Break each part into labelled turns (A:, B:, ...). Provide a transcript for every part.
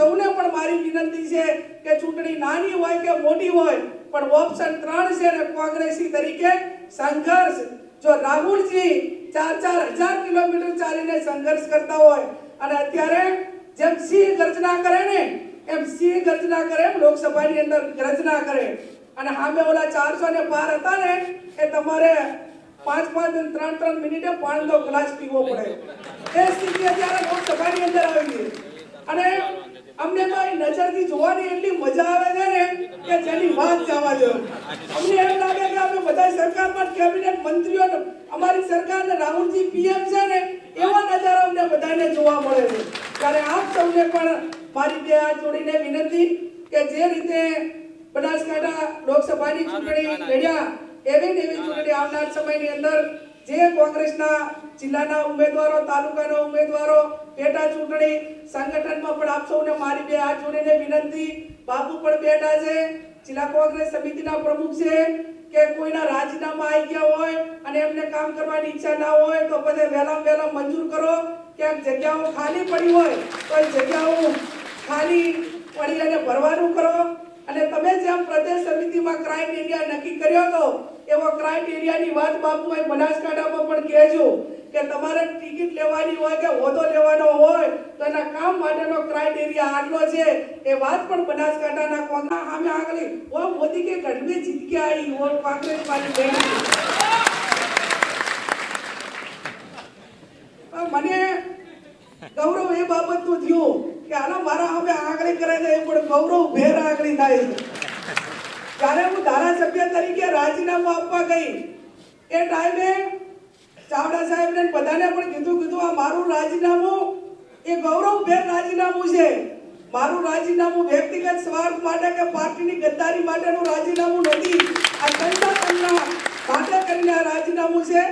A: સૌને પણ મારી વિનંતી છે કે ચૂંટણી નાની હોય કે મોટી હોય, પણ ઓપ્શન ત્રણ છે ને કોંગ્રેસી તરીકે સંઘર્ષ. જો રાહુલજી ચાર ચાર હજાર કિલોમીટર ચાલીને સંઘર્ષ કરતા હોય અને અત્યારે જેમ સિંહ ગર્જના કરે ને, એમ સિંહ ગર્જના કરે એમ લોકસભાની અંદર ગર્જના કરે. અને સામે ઓલા ચારસો ને પાર હતા ને, એ તમારે પાંચ પાંચ ત્રણ ત્રણ મિનિટે પાણીનો ગ્લાસ પીવો પડે. એ સ્થિતિ અત્યારે લોકસભાની અંદર આવી ગઈ. અને અમને તો એ નજરથી જોવાની એટલી મજા આવે છે ને કે જેની વાત જવા દો. અમને એમ લાગે કે અમે બધા સરકારમાં કેબિનેટ મંત્રીઓ અમારી અમારી સરકારને રાહુલજી પીએમ છે ને, એવા નજારા અમને બધાને જોવા મળે છે. ત્યારે આપ સૌને પણ મારી બે હાથ જોડીને વિનંતી કે જે રીતે બનાસકાંઠા લોકસભાની ચૂંટણી લડ્યા, એવી ને એવી ચૂંટણી આવનાર સમયની અંદર જે કોંગ્રેસના જિલ્લાના ઉમેદવારો, તાલુકાના ઉમેદવારો, પેટા ચૂંટણી સંગઠનમાં પણ આપ સૌને મારી બે હાથ જોડીને વિનંતી. બાપુ પણ બેઠા છે. જિલ્લા કોંગ્રેસ સમિતિના પ્રમુખ છે કે કોઈના રાજીનામા આવી ગયા હોય અને એમને કામ કરવાની ઈચ્છા ના હોય તો બધે વહેલા વહેલા મંજૂર કરો. ક્યાંક જગ્યાઓ ખાલી પડી હોય તો એ જગ્યાઓ ખાલી પડી અને ભરવાનું કરો. અને તમે જેમ પ્રદેશ સમિતિમાં ક્રાઇમ એરિયા નક્કી કર્યો હતો, એવો ક્રાઇમ એરિયાની વાત બાપુ અહીં બનાસકાંઠામાં પણ કહેજો કે તમારે ટિકિટ લેવાની હોય કે હોદો લેવાનો હોય, તો એના કામ માટેનો ક્રાઇમ એરિયા આટલો છે. એ વાત પણ બનાસકાંઠાના કોંગ્રેસ સામે આગળ ઓ મોદી કે ગઢ મેં આવી ઓ કોંગ્રેસ પાર્ટી બેઠી મને ગૌરવ એ બાબતનું થયું કે આના મારા હવે પણ ગૌરવ આંગળી થાય છે. હું ધારાસભ્ય તરીકે રાજીનામું આપવા ગઈ. એ ટાઈમે ચાવડા સાહેબને બધાને પણ કીધું કીધું, આ મારું રાજીનામું, એ ગૌરવ રાજીનામું છે. મારું રાજીનામું વ્યક્તિગત સ્વાર્થ માટે કે પાર્ટીની ગદ્દારી માટેનું રાજીનામું નથી. આ માટે કરીને આ રાજીનામું છે.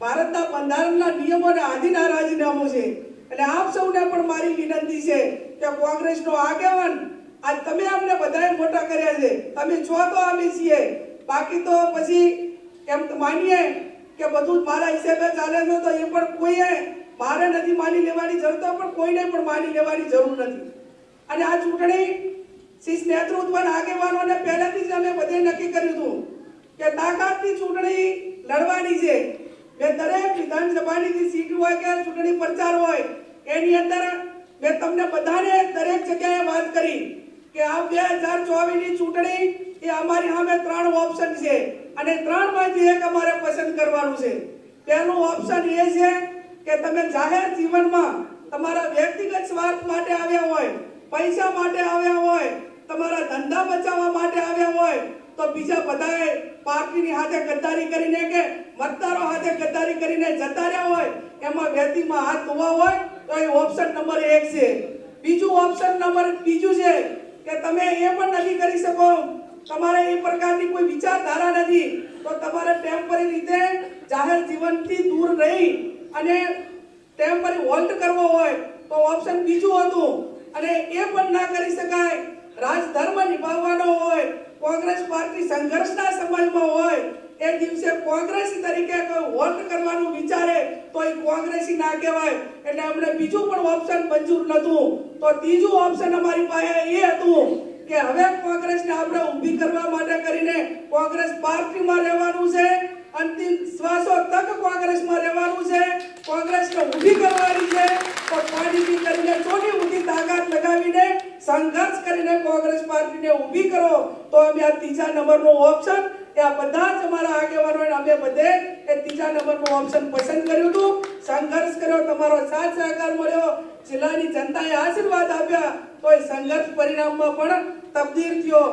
A: ભારતના બંધારણના નિયમોને આધીન આ રાજીનામું છે. એટલે આપ સૌને પણ મારી વિનંતી છે કે કોંગ્રેસનો આગેવાન. આજ તમે અમને બધાએ મોટા કર્યા છે. તમે છો તો અમે છીએ. બાકી તો પછી એમ માનીએ કે બધું મારા હિસાબે ચાલે છે તો એ પણ કોઈએ મારે નથી માની લેવાની જરૂર, તો પણ કોઈને પણ માની લેવાની જરૂર નથી. અને આ ચૂંટણી શીશ નેતૃત્વના આગેવાનોને પહેલેથી જ અમે બધે નક્કી કર્યું હતું કે તાકાતની ચૂંટણી લડવાની છે. મેં દરેક વિધાનસભાની સીટ હોય કે ચૂંટણી પ્રચાર હોય, એની અંદર મેં તમને બધાને દરેક જગ્યાએ વાત કરી કે આ બે હજાર ચોવીસની ચૂંટણી એ અમારી સામે ત્રણ ઓપ્શન છે. અને ત્રણમાંથી એક અમારે પસંદ કરવાનું છે. પહેલું ઓપ્શન એ છે કે તમે જાહેર જીવનમાં તમારા વ્યક્તિગત સ્વાર્થ માટે આવ્યા હોય, પૈસા માટે આવ્યા હોય, તમારા ધંધા બચાવવા માટે આવ્યા હોય, તો બીજા બધાએ પાર્ટીની હાથે ગદ્દારી કરીને કે મતદારો હાથે ગદ્દારી કરીને જતા રહ્યા હોય, એમાં વ્યક્તિમાં હાથ ધોવા હોય તો એ ઓપ્શન નંબર એક છે. બીજું ઓપ્શન નંબર બીજું છે કે તમે એ પણ નથી કરી શકો. તમારે એ પ્રકારની કોઈ વિચારધારા નથી. તો તમારે ટેમ્પરરી રીતે જાહેર જીવનથી દૂર રહી અને ટેમ્પરરી હોલ્ટ કરવો હોય તો ઓપ્શન બીજું હતું. અને એ પણ ના કરી શકાય. રાજધર્મ નિભાવવાનો હોય, કોંગ્રેસ પાર્ટી સંઘર્ષના સમાજમાં હોય એ દિવસે કોંગ્રેસી તરીકે કોઈ વોટ કરવાનું વિચારે તો એ કોંગ્રેસી ના કહેવાય. એટલે અમને બીજું પણ ઓપ્શન મંજૂર નહોતું. તો ત્રીજું ઓપ્શન અમારી પાસે એ હતું કે હવે કોંગ્રેસને આપણે ઊભી કરવા માટે કરીને કોંગ્રેસ પાર્ટીમાં રહેવાનું છે. અંતિમ શ્વાસો તક કોંગ્રેસમાં રહેવાનું છે. કોંગ્રેસને ઊભી કરવાની છે. તો પાણીથી સંઘર્ષ કરીને કોંગ્રેસ પાર્ટીને ઊભી કરો, તો અમે આ ત્રીજા નંબરનો ઓપ્શન એ આ બધા જ અમારા આગેવાનો અમે બધે એ ત્રીજા નંબરનો ઓપ્શન પસંદ કર્યું હતું. સંઘર્ષ કર્યો, તમારો સાથ સહકાર મળ્યો, જિલ્લાની જનતાએ આશીર્વાદ આપ્યા, તો એ સંઘર્ષ પરિણામમાં પણ તબદીલ થયો.